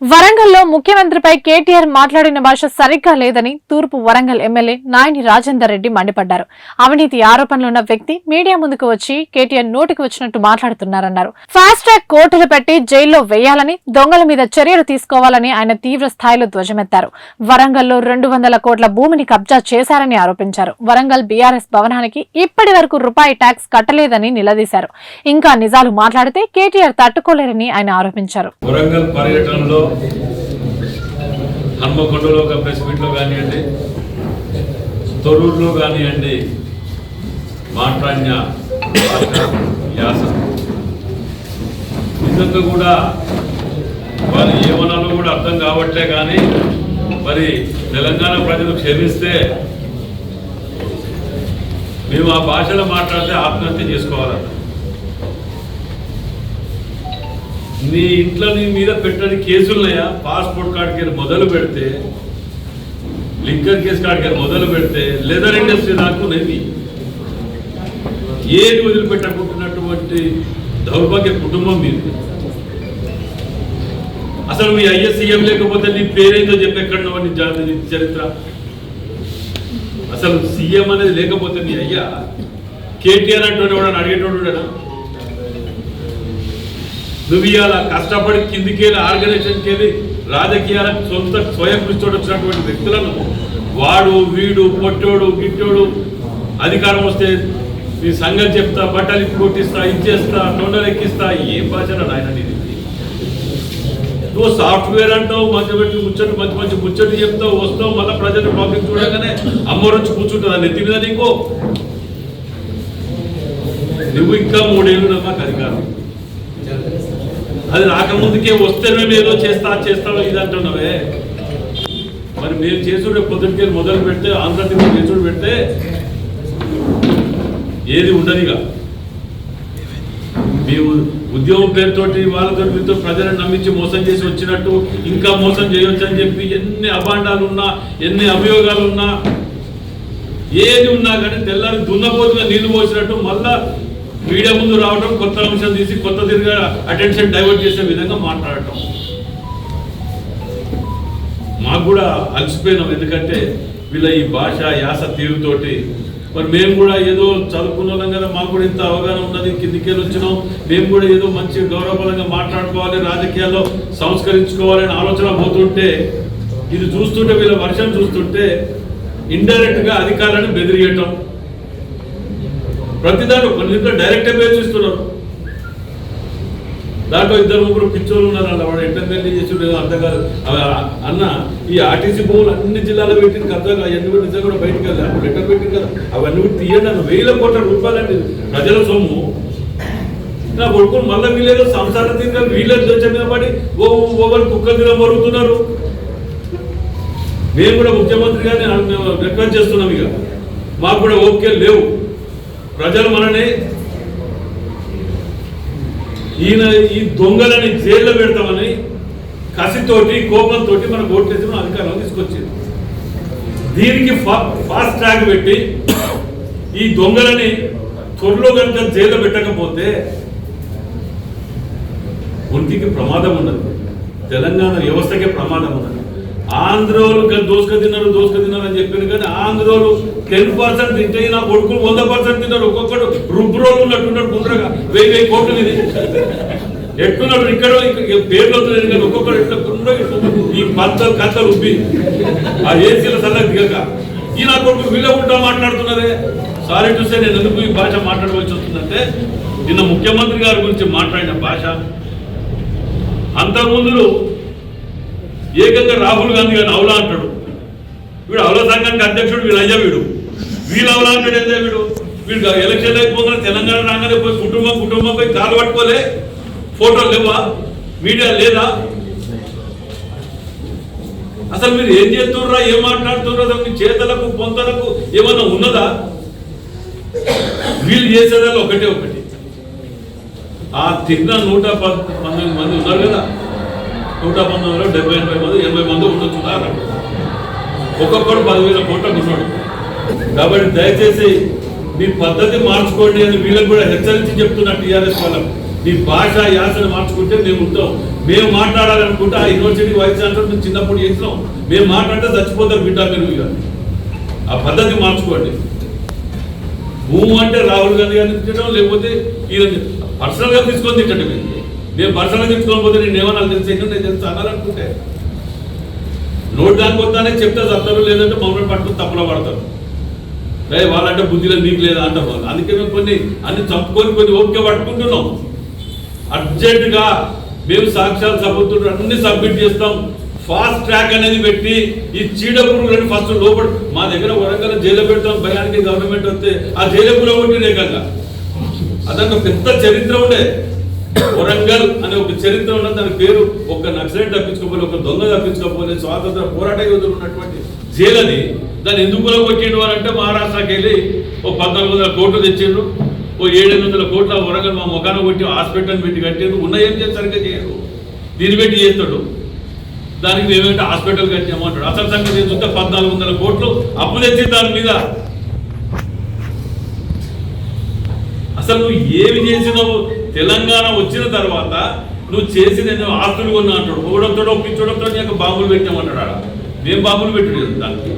వరంగల్లో ముఖ్యమంత్రిపై కేటీఆర్ మాట్లాడిన భాష సరిగ్గా లేదని తూర్పు వరంగల్ ఎమ్మెల్యే నాయని రాజేందర్ రెడ్డి మండిపడ్డారు. అవినీతి ఆరోపణలున్న వ్యక్తి మీడియా ముందుకు వచ్చి కేటీఆర్ నోటికి వచ్చినట్టు మాట్లాడుతున్నారన్నారు. ఫాస్ట్ ట్రాక్ కోర్టులు పెట్టి జైల్లో వేయాలని దొంగల మీద చర్యలు తీసుకోవాలని ఆయన తీవ్ర స్థాయిలో ధ్వజమెత్తారు. వరంగల్లో రెండు వందల కోట్ల భూమిని కబ్జా చేశారని ఆరోపించారు. వరంగల్ బీఆర్ఎస్ భవనానికి ఇప్పటి వరకు రూపాయి ట్యాక్స్ కట్టలేదని నిలదీశారు. ఇంకా నిజాలు మాట్లాడితే కేటీఆర్ తట్టుకోలేరని ఆయన ఆరోపించారు. వరంగల్ పర్యటనలో హన్మకొండలో ఒక ప్రెస్ మీట్లో కానివ్వండి తొరూరులో కానివ్వండి మాట్లాడిన భాష, యాస. నిజంగా కూడా వారు ఏమన్నాలో కూడా అర్థం కావట్లే కానీ మరి తెలంగాణ ప్రజలు క్షమిస్తే మేము ఆ భాషలో మాట్లాడితే ఆత్మహత్య చేసుకోవాలన్నా నీ ఇంట్లో నీ మీద పెట్టని కేసులున్నాయా పాస్పోర్ట్ కార్డుకి వెళ్ళి మొదలు పెడితే లింకర్ కేసు కార్డుకి వెళ్ళి మొదలు పెడితే లెదర్ ఇండస్ట్రీ దాకా నది ఏది వదిలిపెట్టకుంటున్నటువంటి దౌర్భాగ్య కుటుంబం మీది. అసలు మీ ఐఎస్సీఎం లేకపోతే నీ పేరేందో చెప్పెక్కడ నీ చరిత్ర? అసలు సీఎం అనేది లేకపోతే నీ అయ్యా కేటీఆర్ అంటూనే వాడు అడిగేటోడు నువ్వు ఇవాళ కష్టపడి కిందికెళ్ళి ఆర్గనైజేషన్కి వెళ్ళి రాజకీయాలకు సొంత స్వయం కృషితో వచ్చినటువంటి వ్యక్తులను వాడు వీడు పొట్టోడు గిట్టోడు అధికారం వస్తే నీ సంగతి చెప్తా బట్టలు ఇప్పి కొట్టిస్తా ఇచ్చేస్తా తొండలు ఎక్కిస్తా ఏం భాషలో నాయన నీది? నువ్వు సాఫ్ట్వేర్ అంటావు మంచి మంచి ముచ్చట్లు మంచి మంచి ముచ్చట్లు చెప్తావు వస్తావు మళ్ళీ ప్రజలు పబ్లిక్ చూడగానే అమ్మ వచ్చి కూర్చుంటుంది నెత్తి మీద నీకు? నువ్వు ఇంకా మూడేళ్ళు నాకు అధికారం. అది రాకముందుకే వస్తే మేము ఏదో చేస్తా చేస్తాం ఇది అంటున్నావే మరి మీరు చేసుడు పొద్దుటికి మొదలు పెడితే ఆంధ్రప్రదేశ్ చేసుడు పెడితే ఏది ఉండదుగా మేము ఉద్యోగం పేరుతోటి వాళ్ళతో మీతో ప్రజలను నమ్మించి మోసం చేసి వచ్చినట్టు ఇంకా మోసం చేయొచ్చు అని చెప్పి ఎన్ని అభాండాలు ఉన్నా ఎన్ని అభియోగాలు ఉన్నా ఏది ఉన్నా కానీ తెల్లారి దున్నపోతుగా నీళ్ళు పోసినట్టు మళ్ళా మీడియా ముందు రావడం కొత్త అంశం తీసి కొత్త తిరిగా అటెన్షన్ డైవర్ట్ చేసే విధంగా మాట్లాడటం. మాకు కూడా అలసిపోయినాం. ఎందుకంటే వీళ్ళ ఈ భాష యాస తీరుతోటి. మరి మేము కూడా ఏదో చదువుకున్న వాళ్ళం కదా మాకు కూడా ఇంత అవగాహన ఉన్నది కిందికెళ్ళి వచ్చినాం. మేము కూడా ఏదో మంచి గౌరవపరంగా మాట్లాడుకోవాలి రాజకీయాల్లో సంస్కరించుకోవాలని ఆలోచన పోతుంటే ఇది చూస్తుంటే వీళ్ళ వర్షం చూస్తుంటే ఇండైరెక్ట్గా అధికారాన్ని బెదిరియటం. ప్రతి దాంట్లో కొన్ని డైరెక్ట్ బెదిరిస్తున్నారు దాంట్లో ఇద్దరు ముగ్గురు పిచ్చోళ్ళు ఉన్నారు అలా వాడు ఎట్లా పెళ్ళి చేసి అర్థం కాదు. అన్న ఈ ఆర్టీసీ భూములు అన్ని జిల్లాలో పెట్టిన అర్థం కాదు. అవన్నీ కూడా నిజంగా కూడా బయటకు వెళ్ళాలి అప్పుడు లెటర్ పెట్టింది కదా. అవన్నీ కూడా తీయండి అన్న. వేల కోట్ల రూపాయలండి ప్రజల సొమ్ము. నా కొడుకులు మళ్ళీ వీళ్ళేదో సంసార తీరుగా వీళ్ళని దోచ మీద పడి ఓ ఓవర్ కుక్క మీద మరుగుతున్నారు. మేము కూడా ముఖ్యమంత్రి గారిని మేము రిక్వెస్ట్ చేస్తున్నాం ఇక. మాకు కూడా ఓకే లేవు. ప్రజలు మనని ఈయన ఈ దొంగలని జైల్లో పెడతామని కసితోటి కోపంతో మన ఓట్లేసిన అధికారం తీసుకొచ్చింది. దీనికి ఫాస్ట్ ట్రాక్ పెట్టి ఈ దొంగలని త్వరలో కనుక జైల్లో పెట్టకపోతే ఒంటికి ప్రమాదం ఉన్నది తెలంగాణ వ్యవస్థకే ప్రమాదం ఉన్నది ఆంధ్రోలు దోసుక తిన్నారు దోసుక తిన్నారు అని చెప్పాను కానీ ఆంధ్రోలు టెన్ పర్సెంట్ తింటే నా కొడుకులు వంద పర్సెంట్ తిన్నారు ఒక్కొక్కడు రుబ్రోలు ఉన్నట్టున్నాడు గుండ్రగా. వెయ్యి వెయ్యి కోట్లు ఇది. ఎట్టున్నాడు ఇక్కడ పేర్లు వస్తున్నాయి కానీ ఒక్కొక్కడు ఎట్లా గుండ్రగా ఈ పంత కథ రుబ్బి. ఆ ఏసీల సల్ల దిగక. ఈ నా కొడుకు వీళ్ళ ఉంటా మాట్లాడుతున్నదే. సారీ చూస్తే నేను ఎందుకు ఈ భాష మాట్లాడవలసి వస్తుందంటే నిన్న ముఖ్యమంత్రి గారి గురించి మాట్లాడిన భాష. అంతకుముందు ఏకంగా రాహుల్ గాంధీ గారిని అవలా అంటాడు. వీడు అవల సంఘానికి అధ్యక్షుడు వీడు అయ్యా వీడు. వీళ్ళు అవలా అంటాడు అయ్యా వీడు? వీడు ఎలక్షన్ అయిపోగానే తెలంగాణ రాగానే పోయి కుటుంబం కుటుంబం పోయి కాలు పట్టుకోలే. ఫోటోలు లేవా? మీడియా లేదా? అసలు మీరు ఏం చేస్తుర్రా ఏం మాట్లాడుతుర్రా మీ చేతలకు పొంతలకు ఏమన్నా ఉన్నదా? వీళ్ళు చేసేదాన్ని ఒకటే ఒకటి. ఆ తిన్న నూట పంతొమ్మిది మంది ఉన్నారు కదా. నూట పంతొమ్మిదిలో డెబ్బై ఎనభై మంది ఎనభై మంది ఉండొచ్చు ఉన్నారు ఒక్కొక్కడు పదివేల కోట్ల ఉన్నాడు కాబట్టి దయచేసి మీ పద్ధతి మార్చుకోండి అని వీళ్ళకి కూడా హెచ్చరించి చెప్తున్నా టీఆర్ఎస్ వాళ్ళకు మీ భాష యాసను మార్చుకుంటే మేము ఉంటాం. మేము మాట్లాడాలనుకుంటే ఆ యూనివర్సిటీ వైస్ ఛాన్సలర్ మేము చిన్నప్పుడు చేసినాం. మేము మాట్లాడితే చచ్చిపోతారు బిడ్డ మీరు ఇక. ఆ పద్ధతి మార్చుకోండి. భూమి అంటే రాహుల్ గాంధీ గారిని లేకపోతే ఈయన పర్సనల్గా తీసుకొని తిట్టండి మీరు. నేను పర్సనల్ చెప్పుకోని పోతే నేను ఏమన్నా తెలిసి నేను తెలుసు అనాలనుకుంటే. నోటి దానికి వద్దానే చెప్తే చస్తారు లేదంటే మమ్మల్ని పట్టుకుని తప్పులో పడతారు. రే వాళ్ళంటే బుద్ధిలో నీకు లేదా అంటాం అందుకే మేము కొన్ని అన్ని చంపుకొని కొన్ని ఓకే పట్టుకుంటున్నాం. అర్జెంటుగా మేము సాక్ష్యాలు సబుతులు అన్ని సబ్మిట్ చేస్తాం. ఫాస్ట్ ట్రాక్ అనేది పెట్టి ఈ చీడ పురుగులని ఫస్ట్ లోపల మా దగ్గర వరంగల్ జైలు పెడతాం. భయానికి గవర్నమెంట్ వస్తే ఆ జైలు పురుగు కొట్టిన ఏకంగా అదొక పెద్ద చరిత్ర ఉండే. వరంగల్ అనే ఒక చరిత్ర ఉన్న దాని పేరు ఒక నక్సలైట్ తప్పించుకోపోలే ఒక దొంగ తప్పించుకోపోలే స్వాతంత్ర పోరాట యోధులు ఉన్నటువంటి జైలని దాన్ని ఎందుకు కొట్టిండు అని అంటే మహారాష్ట్రకి వెళ్ళి ఓ పద్నాలుగు వందల కోట్లు తెచ్చిండ్రు ఓ ఏడెనిమిది వందల కోట్ల వరంగల్ మా ముఖాన కొట్టి హాస్పిటల్ పెట్టి కట్టిండ్రు ఉన్న ఏం చేస్తారు చేయరు దీన్ని పెట్టి చేస్తాడు. దానికి మేమేంటే హాస్పిటల్ కట్టామంటాడు అసలు సంగతి చూస్తే పద్నాలుగు వందల కోట్లు అప్పు తెచ్చి దాని మీద. అసలు నువ్వు ఏమి చేసినావు? తెలంగాణ వచ్చిన తర్వాత నువ్వు చేసిన ఎన్నో ఆస్తులు కొన్నా అంటాడు. ఒకడంతో ఒప్పించడంతో నీకు బాబులు పెట్టామన్నాడు ఆడ. మేము బాబులు పెట్టాడు దానికి